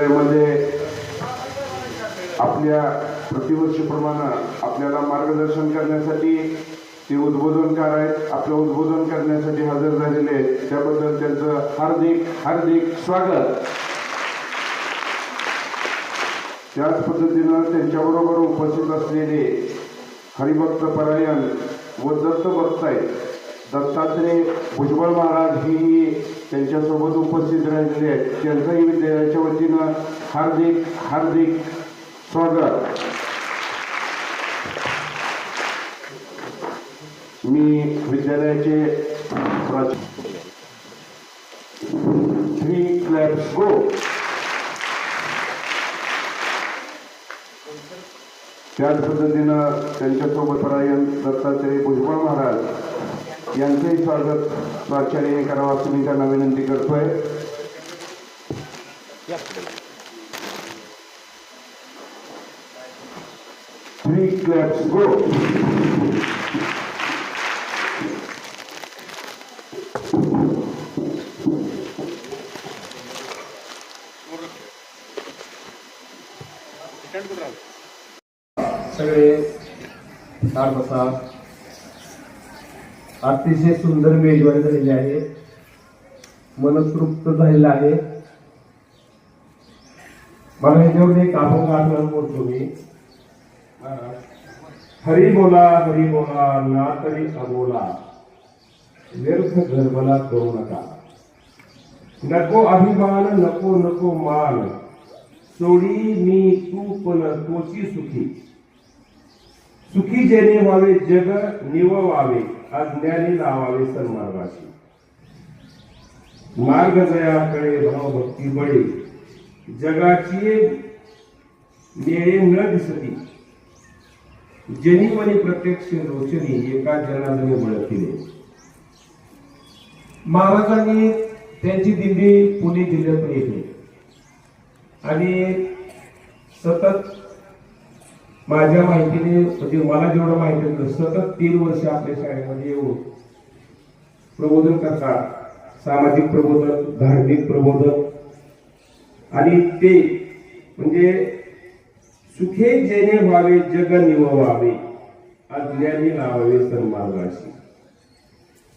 त्यामध्ये आपल्या प्रतिवर्षीप्रमाणे आपल्याला मार्गदर्शन करण्यासाठी ते उद्बोधनकार आहेत. आपलं उद्बोधन करण्यासाठी हजर झालेले आहेत. त्याबद्दल त्यांचं हार्दिक हार्दिक स्वागत. त्याच पद्धतीनं त्यांच्याबरोबर उपस्थित असलेले हरिभक्त परायण व दत्त भक्त दत्तात्रय भुजबळ महाराज ही त्यांच्यासोबत उपस्थित राहिलेले आहेत त्यांचंही विद्यालयाच्या वतीनं हार्दिक हार्दिक स्वागत. मी विद्यालयाचे थ्री क्लॅप्स गो त्याच पद्धतीनं त्यांच्यासोबत परायण दत्तात्रय भुजबळ महाराज स्वागत प्राचार्याने करावं असं मी विनंती करतोय थ्री क्लॅप्स गो सगळे अतिशय सुंदर मेजवानी झालेली आहे. मनसृप्त झालेलं आहे. मला ह्याच्यावर एक अभंग आठवण बोलतो मी. हरी बोला हरी बोला ना तरी अबोला. व्यर्थ गर्भला करू नका. नको अभिमान नको नको मान. सोडी मी तू पण तोची सुखी. सुखी जेणे व्हावे जग निव व्हावे अज्ञानी लावावे सन्मार्गाशी मार्ग जयाकडे भाव भक्ती बळे. जगाची नेळे न दिसती. जनिवनी प्रत्यक्ष रोचनी एका जनादने बळकिले महाराजांनी त्यांची दिंडी पुणे जिल्ह्यातून येते आणि सतत माझ्या माहितीने म्हणजे मला जेवढं माहिती होतं सतत तीन वर्ष आपल्या शाळेमध्ये येऊन प्रबोधन करतात. सामाजिक प्रबोधन धार्मिक प्रबोधन. आणि ते म्हणजे सुखे जेणे व्हावे जग निववावे. अज्ञानी लावावे सन्मार्गाशी.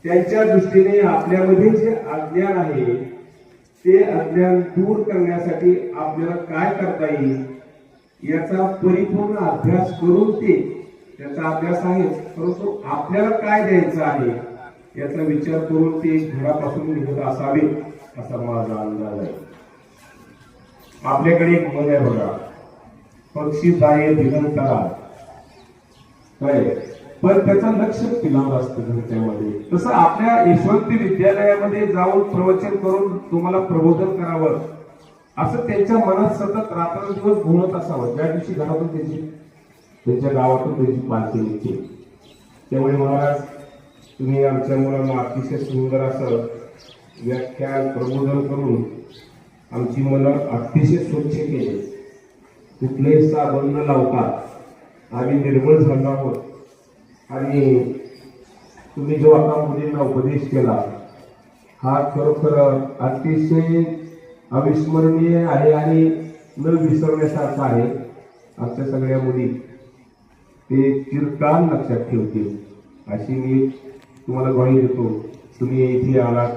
त्यांच्या दृष्टीने आपल्यामध्ये जे अज्ञान आहे ते अज्ञान दूर करण्यासाठी आपल्याला काय करता येईल? याचा परिपूर्ण अभ्यास करून ते त्याचा अभ्यास आहे परंतु आपल्याला काय द्यायचं आहे याचा विचार करून ते घरापासून निघत असावे असा माझा अंदाज आहे. आपल्याकडे एक मन आहे बघा. पक्षी जाये दिगंतरा करा पण त्याचं लक्ष पिलावर असतं घरच्यामध्ये तसं आपल्या यशवंती विद्यालयामध्ये जाऊन प्रवचन करून तुम्हाला प्रबोधन करावं. असं त्यांच्या मनात सतत रात्रंदिवस घुमत असावं. ज्या दिवशी घरातून त्यांची त्यांच्या गावातून त्यांची पालखी निघते. त्यामुळे महाराज तुम्ही आमच्या मुलांना अतिशय सुंदर असं व्याख्यान प्रबोधन करून आमची मनं अतिशय स्वच्छ केली. कुठलेही साबण न लावता आम्ही निर्मळ झालो आहोत. आणि तुम्ही जो आता मुलींना उपदेश केला हा खरोखर अतिशय अविस्मरणीय आहे आणि न विसरण्यासारखा आहे आमच्या सगळ्या मुली. ते चिरकाल लक्षात ठेवतील. अशी मी तुम्हाला ग्वाही देतो. तुम्ही इथे आलात.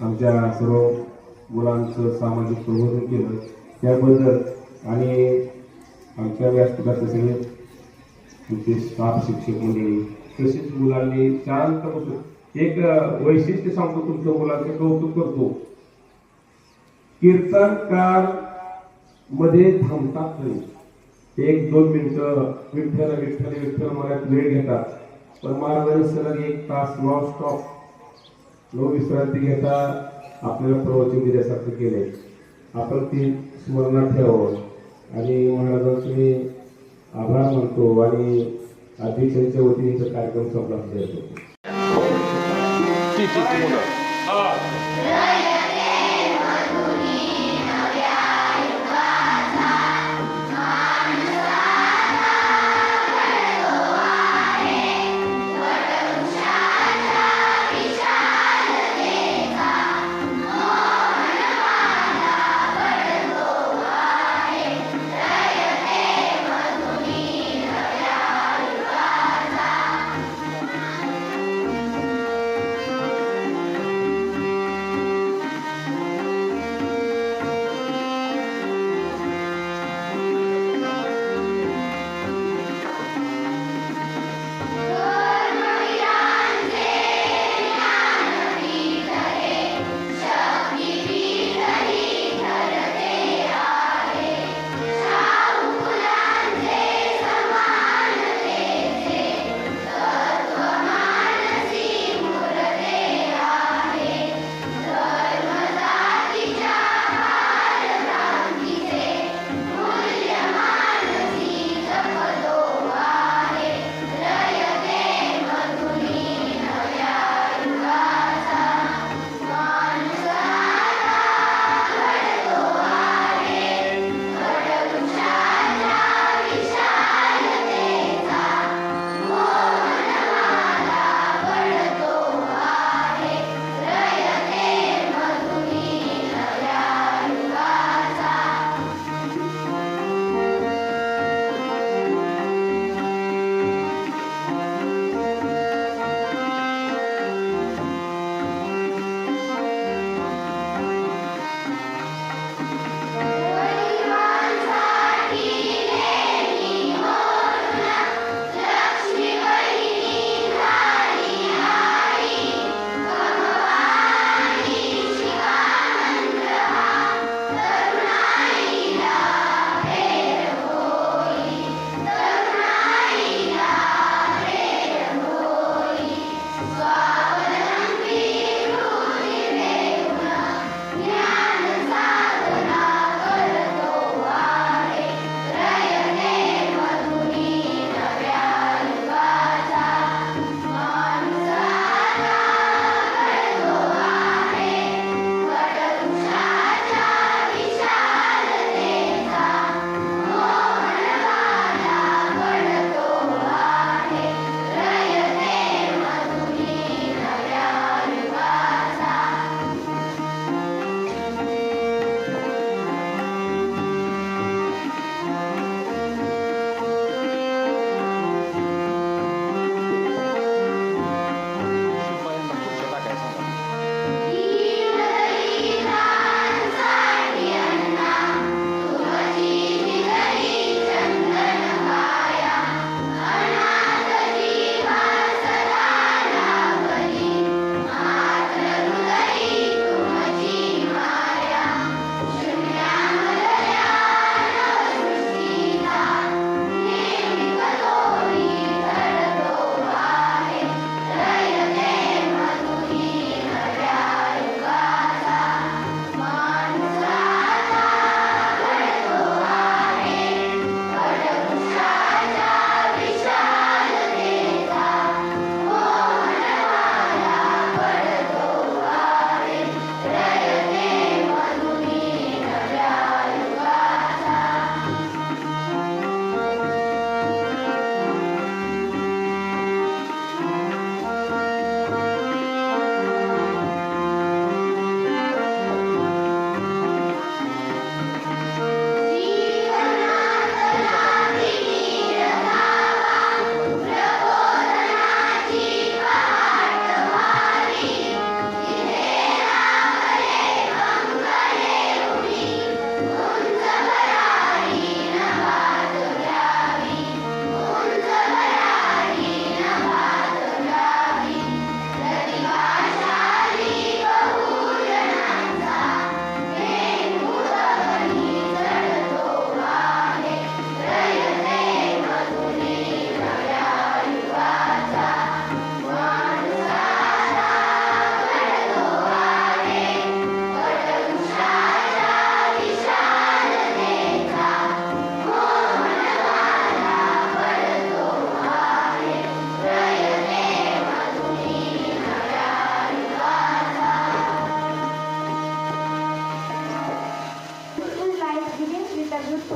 आमच्या सर्व मुलांचं सामाजिक प्रबोधन केलं. त्याबद्दल आणि आमच्या व्यासपीठाचे सगळे तुमचे स्टाफ शिक्षक मंडळी तसेच मुलांनी शांत बसून एक वैशिष्ट्य सांगतो तुमच्या मुलांचं कौतुक करतो. कीर्तनकारमध्ये थांबतात नाही एक दोन मिनिटं विठ्ठल विठ्ठल विठ्ठल मनात वेळ घेतात पण महाराजांनी सलग एक तास नॉन स्टॉप नो विश्रांती घेता आपल्याला प्रवचन दिल्यासारखं केले आपण ती स्मरणात ठेवावं आणि महाराजांचे मी आभार मानतो आणि अध्यक्षांच्या वतीने कार्यक्रम संपला देतो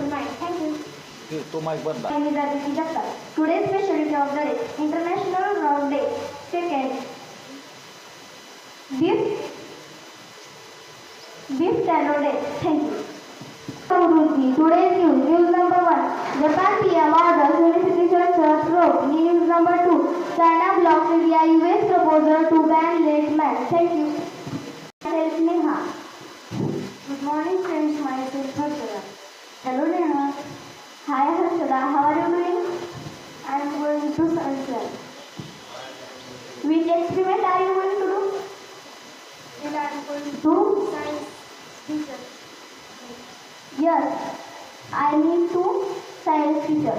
mind. Thank you. तो माईक बंद My name is Aditi Jagta. Today's specialty of the day, International Round Day. Second, beef, beef tallow day. Thank you. Guruji, today's news. News number one. Japan PM orders unification search road. News number two. China blocks India US proposal to ban late match. Thank you. Myself Neha. How are you doing? I am going to answer. Which experiment are you going to do? And I am going to science teacher. Yes, I need to science teacher.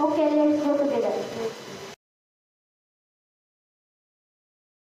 Okay, let's go together.